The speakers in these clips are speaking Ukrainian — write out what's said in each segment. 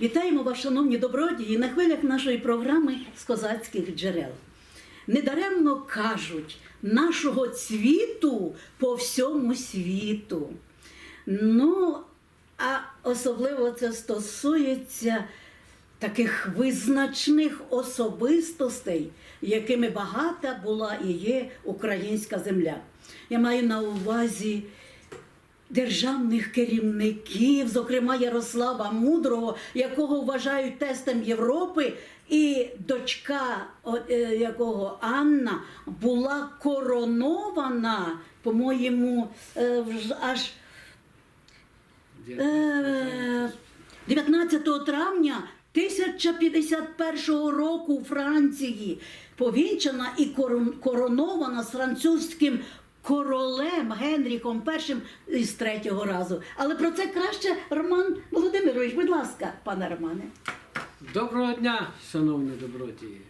Вітаємо вас, шановні добродії, на хвилях нашої програми з козацьких джерел. Недаремно кажуть, нашого цвіту по всьому світу. Ну, а особливо це стосується таких визначних особистостей, якими багата була і є українська земля. Я маю на увазі державних керівників, зокрема Ярослава Мудрого, якого вважають тестом Європи, і дочка е, якого Анна була коронована, по-моєму, е, аж Е, 19 травня 1051 року у Франції. Повінчана і корон- коронована з французьким королем Генріхом І із третього разу. Але про це краще Роман Володимирович, будь ласка, пане Романе. Доброго дня, шановні добродії.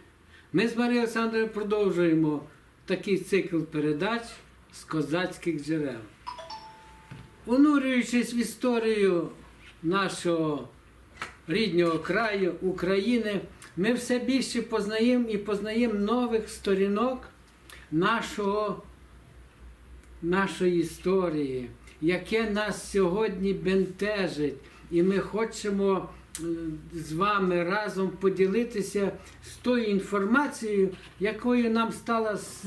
Ми з Марією Олександрою продовжуємо такий цикл передач з козацьких джерел. Унурюючись в історію нашого рідного краю України, ми все більше познаємо і познаємо нових сторінок нашого, нашої історії, яке нас сьогодні бентежить. І ми хочемо е, з вами разом поділитися з тою інформацією, якою нам стала з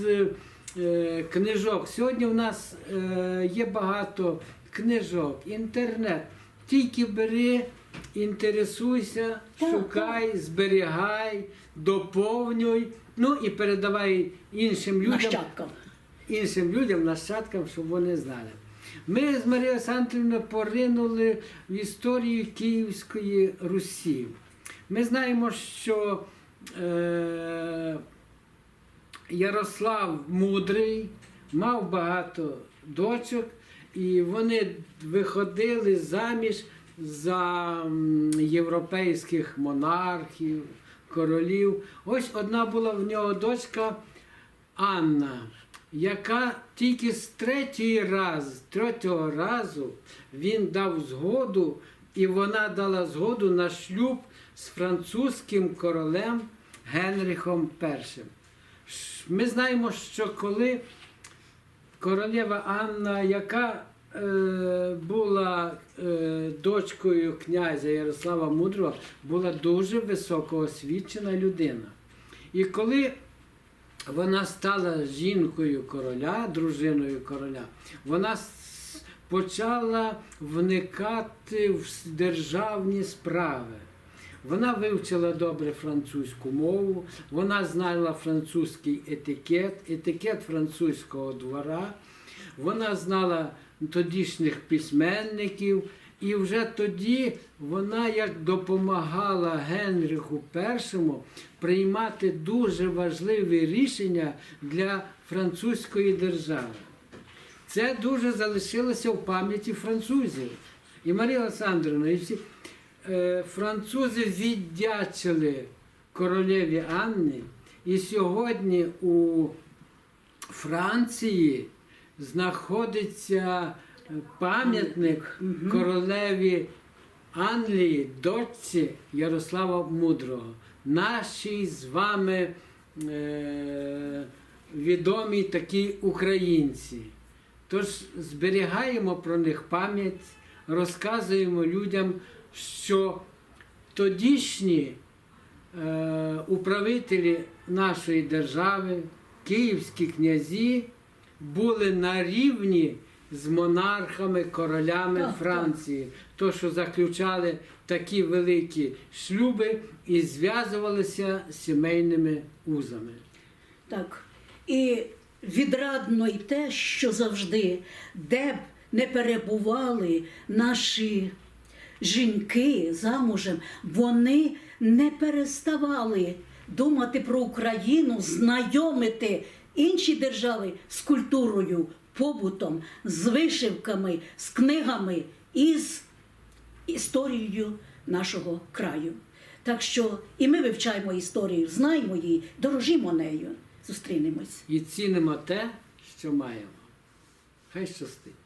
е, книжок. Сьогодні в нас е, є багато книжок, інтернет. Тільки бери, інтересуйся, шукай, зберігай, доповнюй, ну і передавай іншим людям Нащадкам. Іншим людям, нащадкам, щоб вони знали. Ми з Марією Олександрівною поринули в історію Київської Русі. Ми знаємо, що е, Ярослав Мудрий мав багато дочок, і вони виходили заміж за європейських монархів, королів. Ось одна була в нього дочка Анна, яка тільки з третій раз, третього разу він дав згоду, і вона дала згоду на шлюб з французьким королем Генріхом І. Ми знаємо, що коли королева Анна, яка е, була е, дочкою князя Ярослава Мудрого, була дуже високоосвічена людина. І коли вона стала жінкою короля, дружиною короля, вона почала вникати в державні справи. Вона вивчила добре французьку мову, вона знала французький етикет, етикет французького двора, вона знала тодішніх письменників, і вже тоді вона як допомагала Генриху І приймати дуже важливі рішення для французької держави. Це дуже залишилося в пам'яті французів. І Марія Олександрівна, і всі е, французи віддячили королеві Анні. І сьогодні у Франції знаходиться пам'ятник королеві Англії, дочці Ярослава Мудрого. Нашій з вами е, відомі такі українці. Тож зберігаємо про них пам'ять, розказуємо людям, що тодішні е, управителі нашої держави, київські князі, були на рівні з монархами, королями Так, так. Франції, то що заключали такі великі шлюби і зв'язувалися сімейними узами. Так. І відрадно й те, що завжди, де б не перебували наші жінки замужем, вони не переставали думати про Україну, знайомити інші держави з культурою, побутом, з вишивками, з книгами і з історією нашого краю. Так що і ми вивчаємо історію, знаємо її, дорожимо нею. Зустрінемось. І цінимо те, що маємо. Хай щастить.